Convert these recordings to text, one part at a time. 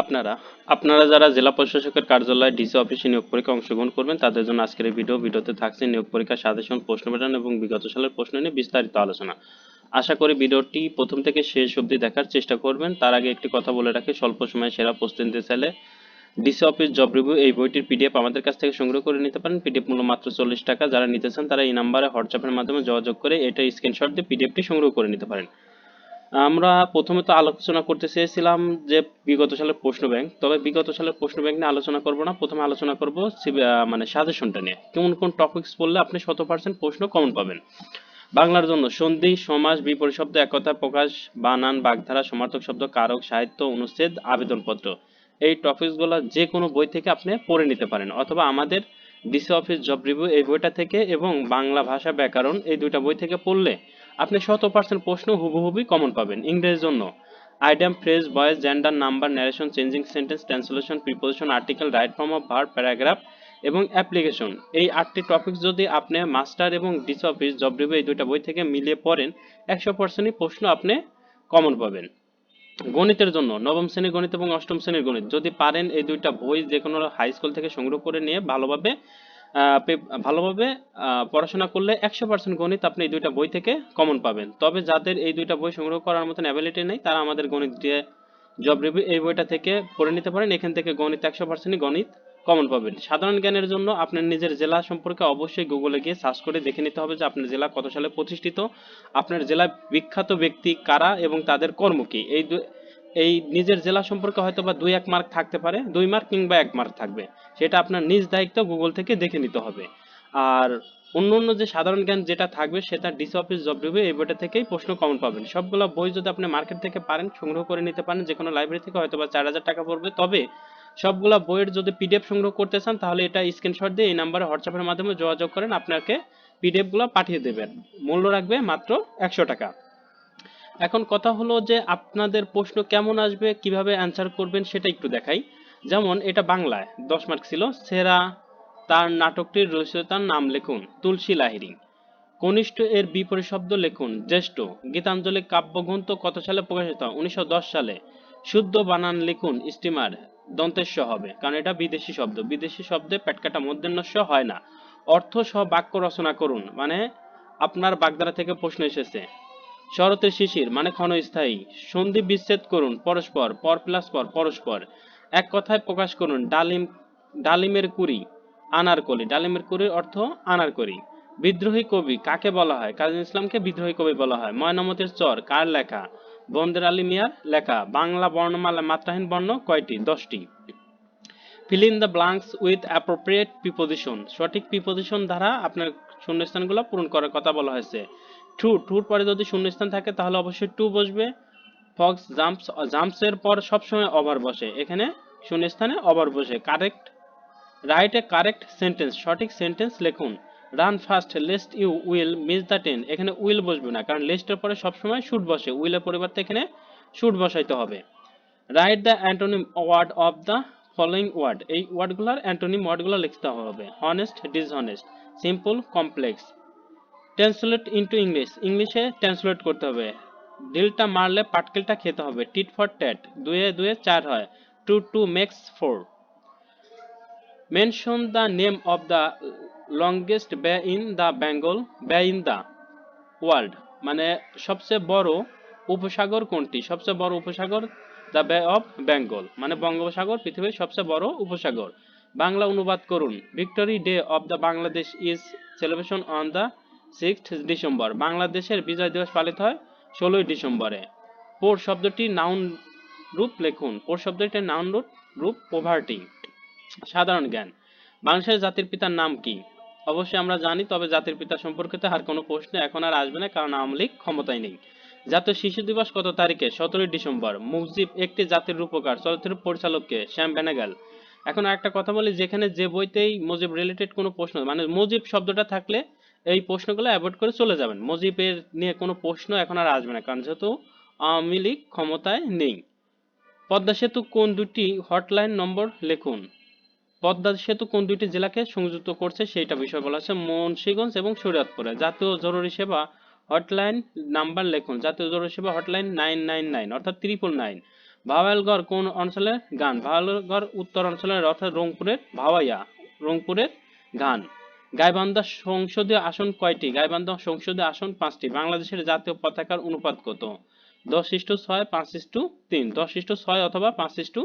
আপনারা আপনারা যারা জেলা প্রশাসকের কার্যালয় ডিসি অফিসে নিয়োগ পরীক্ষায় অংশগ্রহণ করবেন, তাদের জন্য আজকের এই ভিডিও ভিডিওতে থাকছে নিয়োগ পরীক্ষার সাজেশন, প্রশ্ন প্যাটার্ন এবং বিগত সালের প্রশ্ন নিয়ে বিস্তারিত আলোচনা। আশা করি ভিডিওটি প্রথম থেকে শেষ অবধি দেখার চেষ্টা করবেন। তার আগে একটি কথা বলে রাখি, স্বল্প সময়ে সেরা প্রস্তুতি নিতে চাইলে ডিসি অফিস জব রিভিউ এই বইটির পিডিএফ আমাদের কাছ থেকে সংগ্রহ করে নিতে পারেন। পিডিএফ মূল্য মাত্র চল্লিশ টাকা। যারা নিতে চান, তারা এই নাম্বারে হোয়াটসঅ্যাপের মাধ্যমে যোগাযোগ করে এটা স্ক্রিনশট দিয়ে পিডিএফটি সংগ্রহ করে নিতে পারেন। আমরা প্রথমে তো আলোচনা করতে চেয়েছিলাম যে বিগত সালের প্রশ্ন ব্যাংক তবে বিগত সালের প্রশ্ন ব্যাংক নিয়ে আলোচনা করব না। প্রথমে আলোচনা করব মানে সাজেশনটা নিয়ে। কোন কোন টপিকস পড়লে আপনি শত পার্সেন্ট প্রশ্ন কমন পাবেন? বাংলার জন্য সন্ধি, সমাজ, বিপরীত শব্দ, একতা, প্রকাশ, বানান, বাগধারা, সমার্থক শব্দ, কারক, সাহিত্য, অনুচ্ছেদ, আবেদনপত্র। এই টপিকসগুলো যে কোনো বই থেকে আপনি পড়ে নিতে পারেন। অথবা আমাদের ডিসি অফিস জব রিভিউ এই বইটা থেকে এবং বাংলা ভাষা ব্যাকরণ এই দুইটা বই থেকে পড়লে আপনি শত পার্সেন্ট প্রশ্ন হুবহুবই কমন পাবেন, ইংরেজির জন্য। Item phrase voice gender number narration changing sentence translation preposition article right form of verb paragraph এবং অ্যাপ্লিকেশন এই আটটি টপিকস যদি আপনি মাস্টার এবং ডিস অফিস জব রিভিউ এই দুইটা বই থেকে মিলিয়ে পড়েন, একশো পার্সেন্টই প্রশ্ন আপনি কমন পাবেন। গণিতের জন্য, নবম শ্রেণির গণিত এবং অষ্টম শ্রেণির গণিত। যদি পারেন এই দুইটা বই যে কোনো হাই স্কুল থেকে সংগ্রহ করে নিয়ে ভালোভাবে ভালোভাবে পড়াশোনা করলে একশো পার্সেন্ট গণিত আপনি এই দুইটা বই থেকে কমন পাবেন। তবে যাদের এই দুইটা বই সংগ্রহ করার মতন অ্যাবিলিটি নেই, তারা আমাদের গণিত দিয়ে জব রিভিউ এই বইটা থেকে পড়ে নিতে পারেন। এখান থেকে গণিত একশো পার্সেন্টই গণিত কমন পাবেন। সাধারণ জ্ঞানের জন্য আপনার নিজের জেলা সম্পর্কে অবশ্যই গুগলে গিয়ে সার্চ করে দেখে নিতে হবে যে আপনার জেলা কত সালে প্রতিষ্ঠিত, আপনার জেলায় বিখ্যাত ব্যক্তি কারা এবং তাদের কর্ম কি? এই এই নিজের জেলা সম্পর্কে হয়তো বা দুই, এক মার্ক থাকতে পারে, দুই মার্ক কিংবা এক মার্ক থাকবে। সেটা আপনার নিজ দায়িত্ব গুগল থেকে দেখে নিতে হবে। আর অন্য অন্য যে সাধারণ জ্ঞান যেটা থাকবে, সেটা ডিসি অফিস জব রিভিউ এই বইটা থেকেই প্রশ্ন কমন পাবেন। সবগুলো বই যদি আপনি মার্কেট থেকে পারেন, সংগ্রহ করে নিতে পারেন যে কোনো লাইব্রেরি থেকে হয়তো বা চার হাজার টাকা পড়বে। তবে সবগুলা বইয়ের যদি পিডিএফ সংগ্রহ করতে চান, তাহলে এটা স্ক্রিনশট দিয়ে এই নাম্বারে হোয়াটসঅ্যাপের মাধ্যমে যোগাযোগ করেন, আপনাকে পিডিএফগুলো পাঠিয়ে দেবেন। মূল্য রাখবে মাত্র একশো টাকা। এখন কথা হলো যে আপনাদের প্রশ্ন কেমন আসবে, কীভাবে অ্যান্সার করবেন সেটা একটু দেখাই। যেমন, এটা বাংলায়, দশ মার্ক ছিল। সেরা তার নাটকটির রচয়িতার নাম লিখুন, তুলসী লাহিড়ী। কনিষ্ঠ এর বিপরীত শব্দ লিখুন, জ্যেষ্ঠ। গীতাঞ্জলি কাব্যগ্রন্থ কত সালে প্রকাশিত? উনিশশো দশ সালে। শুদ্ধ বানান লিখুন, স্টিমার, দন্তেশ্ব হবে। কারণ এটা বিদেশি শব্দ। বিদেশি শব্দে পেটকাটা মধ্যাহ্নস্য হয় না। অর্থ সহ বাক্য রচনা করুন। মানে আপনার বাগদারা থেকে প্রশ্ন এসেছে। শরতের শিশির মানে ক্ষণস্থায়ী। সন্ধি বিচ্ছেদ করুন, পরস্পর, পর প্লাস পর, পরস্পর। এক কথায় প্রকাশ করুন, ডালিম, ডালিমের কুড়ি, আনারকলি। ডালিমের কুড়ির অর্থ আনারকলি। বিদ্রোহী কবি, কাকে বলা হয়? কাজী ইসলামকে বিদ্রোহী কবি বলা হয়। ময়নামতির চর, কার লেখা? বন্দের আলী মিয়ার লেখা। বাংলা বর্ণমালা, মাত্রাহীন বর্ণ কয়টি? দশটি। Fill in the blanks with appropriate preposition সঠিক প্রিপোজিশন দ্বারা আপনার শূন্যস্থানগুলো পূরণ করার কথা বলা হয়েছে। ট্রু ট্রুর পরে যদি শূন্যস্থান থাকে, তাহলে অবশ্যই টু বসবে। ফক্স জাম্পস জাম্পসের পর সবসময় ওভার বসে। এখানে শূন্যস্থানে ওভার বসে। Correct write a correct sentence সঠিক সেন্টেন্স লিখুন। Run fast lest you will miss the train এখানে উইল বসবে না, কারণ লেস্টের পরে সবসময় শুট বসে। উইলের পরিবর্তে এখানে শুট বসাইতে হবে। Write the antonym word of the following word এই ওয়ার্ডগুলোর অ্যান্টোনিম ওয়ার্ডগুলো লিখতে হবে। Honest dishonest simple complex translate into English ইংলিশে ট্রান্সলেট করতে হবে। ডিলটা মারলে পাটকেলটা খেতে হবে। টিট ফর ট্যাট দুয়ে দুয়ে চার হয়। Two two makes four mention the name of the longest bay in the Bengal bay in the world মানে সবচেয়ে বড় উপসাগর কোনটি? সবচেয়ে বড় উপসাগর দ্য বে অফ বেঙ্গল মানে বঙ্গোপসাগর, পৃথিবীর সবচেয়ে বড় উপসাগর। বাংলা অনুবাদ করুন। Victory day of the Bangladesh is celebration on the sixth December, বাংলাদেশের বিজয় দিবস পালিত হয় ষোলোই ডিসেম্বরে। পোর শব্দটি নাউন রূপ লিখুন। পোর শব্দটি নাউন রূপ রূপ পোভার্টি সাধারণ জ্ঞান। বাংলাদেশের জাতির পিতার নাম কি? অবশ্যই আমরা জানি, তবে জাতির পিতা সম্পর্কিত আর কোনো প্রশ্ন এখন আর আসবে না, কারণ আওয়ামী লীগ ক্ষমতায় নেই। জাতীয় শিশু দিবস কত তারিখে? সতেরোই ডিসেম্বর। মুজিব একটি জাতির রূপকার, চলচ্চিত্র পরিচালককে শ্যাম বেনাগাল। এখন একটা কথা বলি, যেখানে যে বইতেই মুজিব রিলেটেড কোনো প্রশ্ন মানে মুজিব শব্দটা থাকলে এই প্রশ্নগুলো অ্যাভয়েড করে চলে যাবেন। মজিবের নিয়ে কোনো প্রশ্ন এখন আর আসবে না, কারণ যেহেতু আওয়ামী লীগ ক্ষমতায় নেই। পদ্মা সেতু কোন দুটি হটলাইন নম্বর লিখুন? পদ্মা সেতু কোন দুটি জেলাকে সংযুক্ত করছে সেইটা বিষয় বলা আছে মুন্সিগঞ্জ এবং শরীয়তপুরে। জাতীয় জরুরি সেবা হটলাইন নাম্বার লিখুন। জাতীয় জরুরি সেবা হটলাইন নাইন নাইন নাইন, অর্থাৎ ত্রিপল নাইন। ভাওয়ালগড় কোন অঞ্চলের গান? ভাওয়ালগড় উত্তর অঞ্চলের, অর্থাৎ রংপুরের ভাওয়াইয়া, রংপুরের গান। গাইবান্ধা সংসদীয় আসন কয়টি? গাইবান্ধা সংসদীয় আসন পাঁচটি। বাংলাদেশের জাতীয় পতাকার অনুপাত কত? দশ ইস্টু ছয়, পাঁচ ইস্টু তিন। দশ ইস্টু ছয় অথবা পাঁচ ইস্টু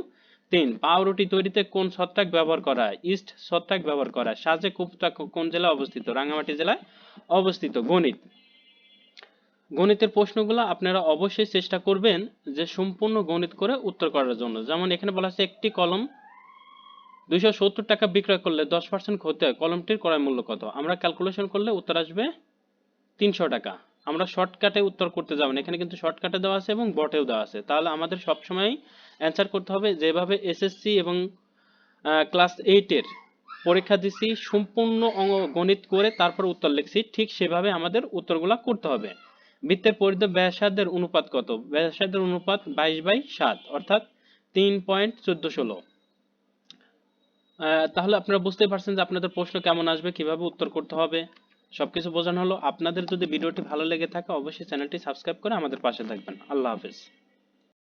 তিন। পাউরুটি তৈরিতে কোন ছত্রাক ব্যবহার করা হয় ইস্ট ছত্রাক ব্যবহার করা হয় সাজে কুপ্তা কোন জেলায় অবস্থিত? রাঙ্গামাটি জেলায় অবস্থিত। গণিত। গণিতের প্রশ্নগুলো আপনারা অবশ্যই চেষ্টা করবেন যে সম্পূর্ণ গণিত করে উত্তর করার জন্য। যেমন এখানে বলা আছে একটি কলম দুইশো সত্তর টাকা বিক্রয় করলে দশ পার্সেন্ট ক্ষতি হয়। কলমটির ক্রয় মূল্য কত? আমরা ক্যালকুলেশন করলে উত্তর আসবে তিনশো টাকা। আমরা শর্টকাটে উত্তর করতে যাব না। এখানে কিন্তু শর্টকাটে দেওয়া আছে এবং বটেও দেওয়া আছে। তাহলে আমাদের সবসময় অ্যান্সার করতে হবে যেভাবে এসএসসি এবং ক্লাস এইটের পরীক্ষা দিছি, সম্পূর্ণ অঙ্গ- গণিত করে তারপর উত্তর লিখছি, ঠিক সেভাবে আমাদের উত্তরগুলো করতে হবে। বৃত্তের পরিধ ব্যাসার্ধের অনুপাত কত? ব্যাসার্ধের অনুপাত বাইশ বাই সাত, অর্থাৎ তিন পয়েন্ট চোদ্দ ষোলো। তাহলে আপনারা বুঝতে পারছেন যে আপনাদের প্রশ্ন কেমন আসবে, কীভাবে উত্তর করতে হবে। সবকিছু বোঝানো হলো। আপনাদের যদি ভিডিওটি ভালো লেগে থাকে, অবশ্যই চ্যানেলটি সাবস্ক্রাইব করে আমাদের পাশে থাকবেন। আল্লাহ হাফেজ।